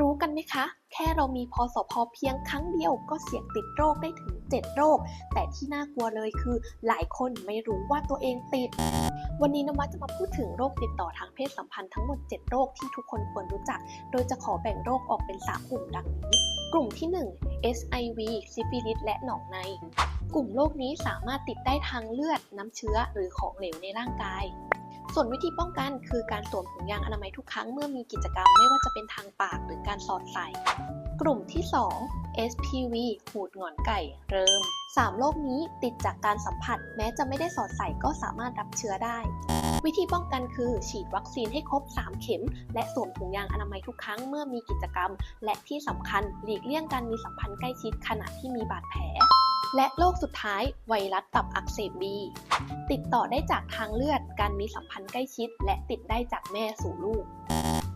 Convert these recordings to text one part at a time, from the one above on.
รู้กันไหมคะ แค่เรามีพอสพเพียงครั้งเดียวก็เสี่ยงติดโรคได้ถึง 7 โรค แต่ที่น่ากลัวเลยคือ หลายคนไม่รู้ว่าตัวเองติด วันนี้นวัดจะมาพูดถึงโรคติดต่อทางเพศสัมพันธ์ทั้งหมด 7 โรคที่ทุกคนควรรู้จัก โดยจะขอแบ่งโรคออกเป็น 3 กลุ่มดังนี้ กลุ่มที่ 1 SIV ซิฟิลิสและหนองใน กลุ่มโรคนี้สามารถติดได้ทางเลือด น้ำเชื้อหรือของเหลวในร่างกาย ส่วนวิธีป้องกันคือการสวมถุงยางอนามัยทุกครั้งเมื่อมีกิจกรรมไม่ว่าจะเป็นทางปากหรือการสอดใส่ กลุ่มที่ 2 SPV หูดหงอนไก่ เริม3 โรคนี้ติดจากการสัมผัส แม้จะไม่ได้สอดใส่ก็สามารถรับเชื้อได้ วิธีป้องกันคือ ฉีดวัคซีนให้ครบ 3 เข็ม และสวมถุงยางอนามัยทุกครั้งเมื่อมีกิจกรรม และที่สำคัญหลีกเลี่ยงการมีสัมพันธ์ใกล้ชิดขณะที่มีบาดแผล และโรคสุดท้ายไวรัสตับอักเสบบี ติดต่อได้จากทางเลือด การมีสัมพันธ์ใกล้ชิด และติดได้จากแม่สู่ลูก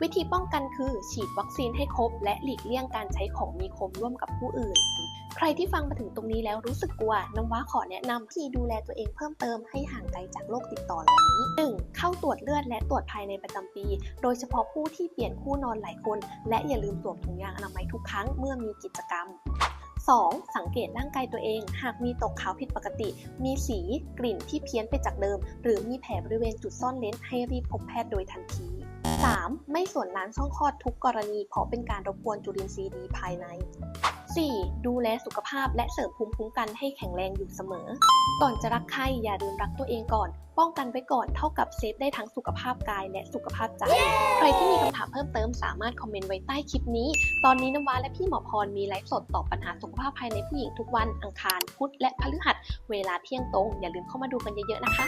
วิธีป้องกันคือฉีดวัคซีนให้ครบ และหลีกเลี่ยงการใช้ของมีคมร่วมกับผู้อื่น ใครที่ฟังมาถึงตรงนี้แล้วรู้สึกกลัวน้ำว้าขอแนะนำวิธีดูแลตัวเองเพิ่มเติมให้ห่างไกลจากโรคติดต่อเหล่านี้ 1. เข้าตรวจเลือดและตรวจภายในประจำปี โดยเฉพาะผู้ที่เปลี่ยนคู่นอนหลายคน และอย่าลืมสวมถุงยางอนามัยทุกครั้งเมื่อมีกิจกรรม 2. สังเกตร่างกายตัวเอง หากมีตกขาวผิดปกติ มีสี กลิ่นที่เพี้ยนไปจากเดิม หรือมีแผลบริเวณจุดซ่อนเลนให้รีบพบแพทย์โดยทันที 3. ไม่ส่วนล้างช่องคลอดทุกกรณีเพราะเป็นการรบกวนจุลินทรีย์ดีภายใน 4. ดูแลสุขภาพและเสริมภูมิคุ้มกันให้แข็งแรงอยู่เสมอ ก่อนจะรักใครอย่าลืมรักตัวเองก่อน ป้องกันไว้ก่อนเท่ากับเซฟได้ทั้งสุขภาพกายและสุขภาพใจ ใครที่มีคำถามเพิ่มเติมสามารถคอมเมนต์ไว้ใต้คลิปนี้ ตอนนี้น้ำว้าและพี่หมอพรมีไลฟ์สดตอบปัญหาสุขภาพภายในผู้หญิงทุกวันอังคาร พุธและพฤหัส เวลาเที่ยงตรง อย่าลืมเข้ามาดูกันเยอะๆนะคะ